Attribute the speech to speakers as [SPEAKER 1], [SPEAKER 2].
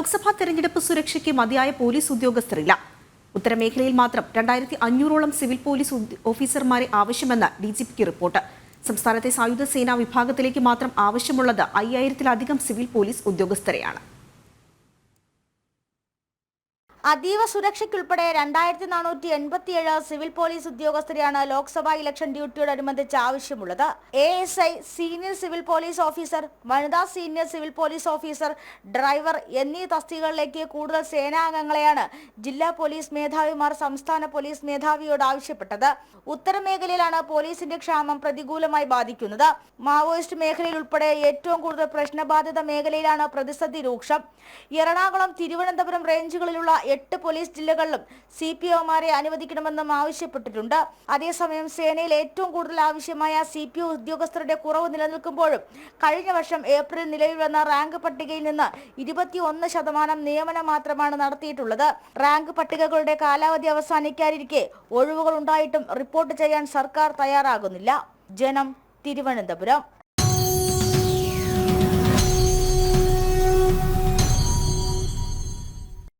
[SPEAKER 1] ലോക്സഭാ തെരഞ്ഞെടുപ്പ് സുരക്ഷയ്ക്ക് മതിയായ പോലീസ് ഉദ്യോഗസ്ഥരില്ല. ഉത്തരമേഖലയിൽ മാത്രം രണ്ടായിരത്തി അഞ്ഞൂറോളം സിവിൽ പോലീസ് ഓഫീസർമാരെ ആവശ്യമെന്ന് ഡി ജി പിക്ക് റിപ്പോർട്ട്. സംസ്ഥാനത്തെ സായുധ സേനാ വിഭാഗത്തിലേക്ക് മാത്രം ആവശ്യമുള്ളത് അയ്യായിരത്തിലധികം സിവിൽ പോലീസ് ഉദ്യോഗസ്ഥരെയാണ്.
[SPEAKER 2] അതീവ സുരക്ഷയ്ക്കുൾപ്പെടെ രണ്ടായിരത്തി നാനൂറ്റി എൺപത്തിയേഴ് സിവിൽ പോലീസ് ഉദ്യോഗസ്ഥരെയാണ് ലോക്സഭാ ഇലക്ഷൻ ഡ്യൂട്ടിയോടനുബന്ധിച്ച് ആവശ്യമുള്ളത്. A S I senior civil police officer വനിതാ senior civil police officer driver എന്നീ തസ്തികകളിലേക്ക് കൂടുതൽ സേനാംഗങ്ങളെയാണ് ജില്ലാ പോലീസ് മേധാവിമാർ സംസ്ഥാന പോലീസ് മേധാവിയോട് ആവശ്യപ്പെട്ടത്. ഉത്തരമേഖലയിലാണ് പോലീസിന്റെ ക്ഷാമം പ്രതികൂലമായി ബാധിക്കുന്നത്. മാവോയിസ്റ്റ് മേഖലയിൽ ഉൾപ്പെടെ ഏറ്റവും കൂടുതൽ പ്രശ്നബാധിത മേഖലയിലാണ് പ്രതിസന്ധി രൂക്ഷം. എറണാകുളം തിരുവനന്തപുരം റേഞ്ചുകളിലുള്ള എട്ട് പോലീസ് ജില്ലകളിലും സി പി ഒമാരെ അനുവദിക്കണമെന്നും ആവശ്യപ്പെട്ടിട്ടുണ്ട്. അതേസമയം സേനയിൽ ഏറ്റവും കൂടുതൽ ആവശ്യമായ സി പി ഒ ഉദ്യോഗസ്ഥരുടെ കുറവ് നിലനിൽക്കുമ്പോഴും കഴിഞ്ഞ വർഷം ഏപ്രിൽ നിലവിൽ വന്ന റാങ്ക് പട്ടികയിൽ നിന്ന് ഇരുപത്തിയൊന്ന് ശതമാനം നിയമനം മാത്രമാണ് നടത്തിയിട്ടുള്ളത്. റാങ്ക് പട്ടികകളുടെ കാലാവധി അവസാനിക്കാനിരിക്കെ ഒഴിവുകൾ ഉണ്ടായിട്ടും റിപ്പോർട്ട് ചെയ്യാൻ സർക്കാർ തയ്യാറാകുന്നില്ല. ജനം തിരുവനന്തപുരം.